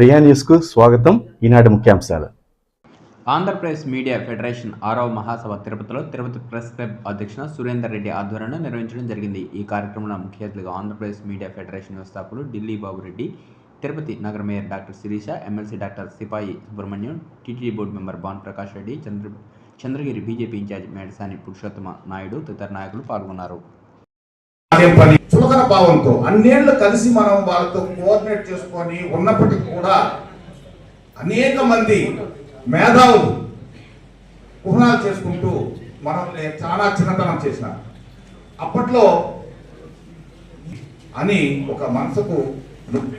ప్రియా న్యూస్కు స్వాగతం. ఈనాటి ముఖ్యాంశాలు. ఆంధ్రప్రదేశ్ మీడియా ఫెడరేషన్ ఆరవ మహాసభ తిరుపతిలో తిరుపతి ప్రెస్ క్లబ్ అధ్యక్షున సురేందర్ రెడ్డి ఆధ్వర్యంలో నిర్వహించడం జరిగింది. ఈ కార్యక్రమంలో ముఖ్య అతిథిగా ఆంధ్రప్రదేశ్ మీడియా ఫెడరేషన్ వ్యవస్థాపకులు ఢిల్లీ బాబురెడ్డి తిరుపతి నగర mayor doctor Sirisha MLC doctor Sipayi Subrahmanyam TTD board member Bhan Prakash Reddy Chandra Chandragiri BJP incharge Medasani Purushottama Naidu తదితర నాయకులు పాల్గొన్నారు. భావంతో అన్నేళ్ళు కలిసి మనం వాళ్ళతో కోఆర్డినేట్ చేసుకొని ఉన్నప్పటికీ కూడా అనేక మంది మేధావులు కుహనాలు చేసుకుంటూ మనం చాలా చిన్నతనం చేసిన అప్పట్లో అని ఒక మనసుకు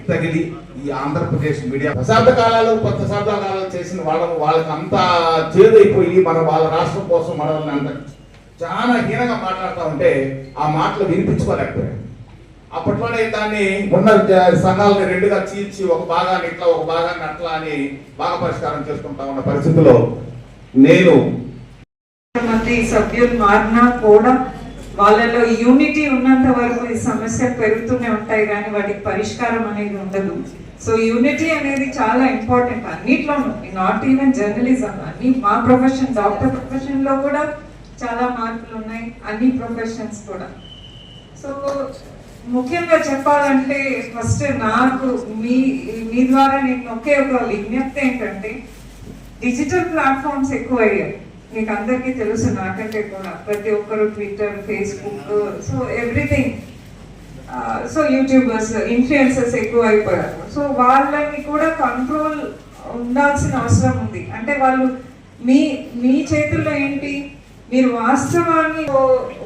తగిలి ఈ ఆంధ్రప్రదేశ్ మీడియా దశాబ్ద కాలాలు కొత్త దశాబ్ద కాలాలు చేసిన వాళ్ళ వాళ్ళకి అంత చేదైపోయి మన వాళ్ళ రాష్ట్రం కోసం మనల్ని అంత చాలా హీనంగా మాట్లాడుతూ ఉంటే ఆ మాటలు వినిపించుకోలేకపోయారు. అప్పట్లోనే దాన్ని ఉన్న సంఘాలని రెండుగా చీల్చి ఒక భాగాన్ని ఇట్లా ఒక భాగాన్ని అట్లా అని భాగ పరిష్కారం చేసుకుంటా ఉన్న పరిస్థితిలో నేను మంది సభ్యులు మారినా కూడా వాళ్ళలో యూనిటీ ఉన్నంత వరకు ఈ సమస్య పెరుగుతూనే ఉంటాయి కానీ వాటికి పరిష్కారం అనేది ఉండదు. సో యూనిటీ అనేది చాలా ఇంపార్టెంట్ అన్నిట్లోనూ నాట్ ఈవెన్ జర్నలిజం అన్ని మా ప్రొఫెషన్ డాక్టర్ ప్రొఫెషన్లో కూడా చాలా మార్పులు ఉన్నాయి అన్ని ప్రొఫెషన్స్ కూడా. సో ముఖ్యంగా చెప్పాలంటే ఫస్ట్ నాకు మీ మీ ద్వారా నేను ఒకే ఒక విజ్ఞప్తి ఏంటంటే డిజిటల్ ప్లాట్ఫామ్స్ ఎక్కువ అయ్యాయి మీకు అందరికీ తెలుసు నాకంటే కూడా ప్రతి ఒక్కరు Twitter Facebook so everything so YouTubers influencers ఎక్కువ అయిపోయారు సో వాళ్ళని కూడా కంట్రోల్ ఉండాల్సిన అవసరం ఉంది. అంటే వాళ్ళు మీ మీ చేతుల్లో ఏంటి? మీరు వాస్తవాన్ని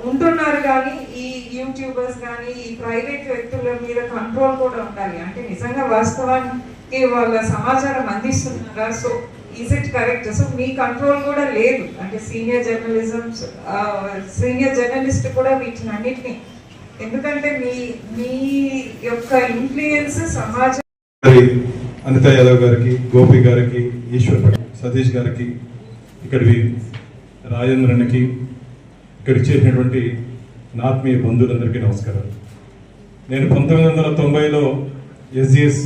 ఉంటున్నారు కానీ ఈ యూట్యూబర్స్ కానీ ఈ ప్రైవేట్ వ్యక్తుల మీద కంట్రోల్ కూడా ఉండాలి. అంటే నిజంగా వాస్తవానికి వాళ్ళ సమాచారం అందిస్తున్నారా? So is it correct so me control కూడా లేదు. అంటే సీనియర్ జర్నలిజం సీనియర్ జర్నలిస్ట్ కూడా వీటిని అన్నిటిని. ఎందుకంటే మీ మీ యొక్క ఇన్ఫ్లుయెన్స్ సమాజం మరి అనిత యాదవ్ గారికి గోపి గారికి ఈశ్వర్ సతీష్ గారికి ఇక్కడివి రాజేంద్రన్కి ఇక్కడ చేసినటువంటి నా ఆత్మీయ బంధువులందరికీ నమస్కారాలు. నేను పంతొమ్మిది వందల తొంభైలో ఎస్జిఎస్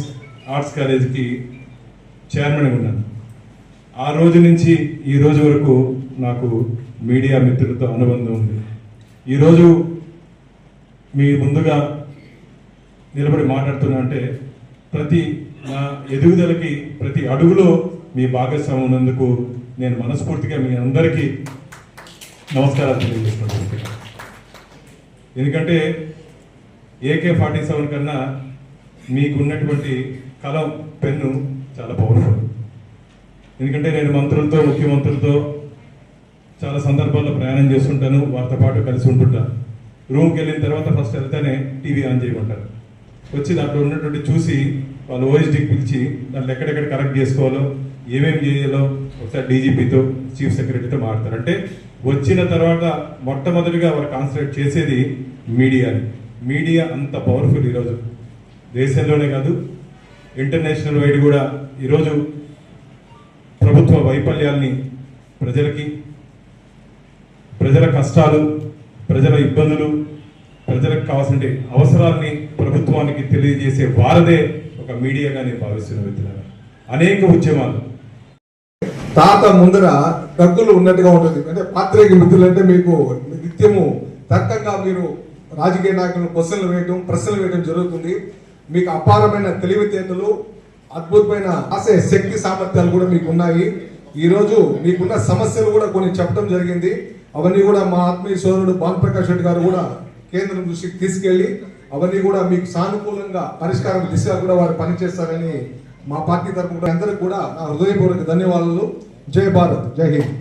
ఆర్ట్స్ కాలేజీకి చైర్మన్ ఉన్నాను. ఆ రోజు నుంచి ఈ రోజు వరకు నాకు మీడియా మిత్రులతో అనుబంధం ఉంది. ఈరోజు మీ ముందుగా నిలబడి మాట్లాడుతున్నా అంటే ప్రతి నా ఎదుగుదలకి ప్రతి అడుగులో మీ భాగస్వామి ఉన్నందుకు నేను మనస్ఫూర్తిగా మీ అందరికీ నమస్కారాలు తెలియజేస్తున్నాను. ఎందుకంటే ఏకే ఫార్టీ సెవెన్ కన్నా మీకున్నటువంటి కలం పెన్ను చాలా పవర్ఫుల్ ఎందుకంటే నేను మంత్రులతో ముఖ్యమంత్రులతో చాలా సందర్భాల్లో ప్రయాణం చేస్తుంటాను వారితో పాటు కలిసి ఉంటుంటాను రూమ్కి వెళ్ళిన తర్వాత ఫస్ట్ వెళ్తేనే టీవీ ఆన్ చేయమంటారు. వచ్చి దాంట్లో ఉన్నటువంటి చూసి వాళ్ళు ఓఎస్డీకి పిలిచి దాంట్లో ఎక్కడెక్కడ కరెక్ట్ చేసుకోవాలో ఏమేమి చేయాలో ఒకసారి డీజీపీతో చీఫ్ సెక్రటరీతో మాట్లాడతారు. అంటే వచ్చిన తర్వాత మొట్టమొదటిగా వారు కాన్సన్ట్రేట్ చేసేది మీడియాని మీడియా అంత పవర్ఫుల్ ఈరోజు. దేశంలోనే కాదు ఇంటర్నేషనల్ వైడ్ కూడా ఈరోజు ప్రభుత్వ వైఫల్యాల్ని ప్రజలకి ప్రజల కష్టాలు ప్రజల ఇబ్బందులు ప్రజలకు కావాల్సిన అవసరాల్ని ప్రభుత్వానికి తెలియజేసే వారదే ఒక మీడియాగా నేను భావిస్తున్న మిత్రులారా. అనేక ఉద్యమాలు తాత ముందర దగ్గులు ఉన్నట్టుగా ఉంటుంది. అంటే పాత్రిక మిత్రులు అంటే మీకు నిత్యము తర్కంగా మీరు రాజకీయ నాయకులను క్వశ్చన్లు వేయటం ప్రశ్నలు వేయడం జరుగుతుంది. మీకు అపారమైన తెలివితేటలు అద్భుతమైన ఆశయ శక్తి సామర్థ్యాలు కూడా మీకు ఉన్నాయి. ఈ రోజు మీకున్న సమస్యలు కూడా కొన్ని చెప్పడం జరిగింది. అవన్నీ కూడా మా ఆత్మీయ సోదరుడు భానుప్రకాష్ రెడ్డి గారు కూడా కేంద్రం దృష్టికి తీసుకెళ్ళి అవన్నీ కూడా మీకు సానుకూలంగా పరిష్కారం దిశగా కూడా వారు పనిచేస్తారని మా పార్టీ తరఫున అందరికి కూడా నా హృదయపూర్వక ధన్యవాదాలు. జై భారత్ జై హింద్.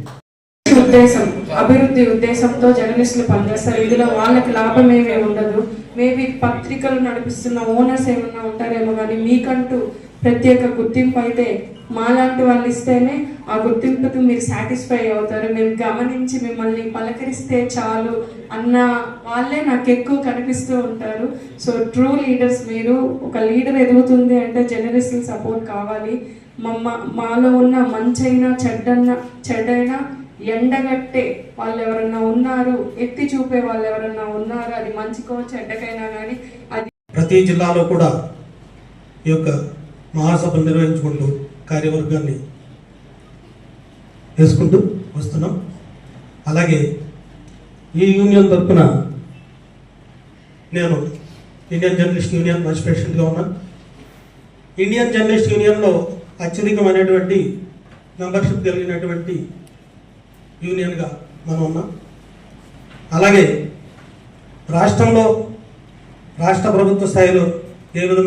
ఉద్దేశం అభివృద్ధి ఉద్దేశంతో జర్నలిస్టులు పనిచేస్తారు. ఇందులో వాళ్ళకి లాభం ఏమీ ఉండదు. మేబీ పత్రికలు నడిపిస్తున్న ఓనర్స్ ఏమన్నా ఉంటారేమో కానీ మీకంటూ ప్రత్యేక గుర్తింపు అయితే మాలాంటి వాళ్ళు ఇస్తేనే ఆ గుర్తింపుతో మీరు సాటిస్ఫై అవుతారు. మేము గమనించి మిమ్మల్ని పలకరిస్తే చాలు అన్న వాళ్ళే నాకు ఎక్కువ కనిపిస్తూ ఉంటారు. సో ట్రూ లీడర్స్ మీరు ఒక లీడర్ ఎదుగుతుంది అంటే జర్నలిస్టుల సపోర్ట్ కావాలి. మమ్మ మాలో ఉన్న మంచైనా చెడ్డన్న చెడ్డైనా ఎండగట్టే వాళ్ళు ఎవరన్నా ఉన్నారు ఎత్తి చూపే వాళ్ళు ఎవరన్నా ఉన్నారు? అది మంచికో చెడ్డకైనా కానీ అది ప్రతి జిల్లాలో కూడా ఈ యొక్క మహాసభలు నిర్వహించుకుంటూ కార్యవర్గాన్ని వేసుకుంటూ వస్తున్నాం. అలాగే ఈ యూనియన్ తరఫున నేను ఇండియన్ జర్నలిస్ట్ యూనియన్ వైస్ ప్రెసిడెంట్గా ఉన్నా. ఇండియన్ జర్నలిస్ట్ యూనియన్లో అత్యధికమైనటువంటి మెంబర్షిప్ కలిగినటువంటి యూనియన్గా మనం ఉన్నాం. అలాగే రాష్ట్రంలో రాష్ట్ర ప్రభుత్వ స్థాయిలో ఏ విధమైన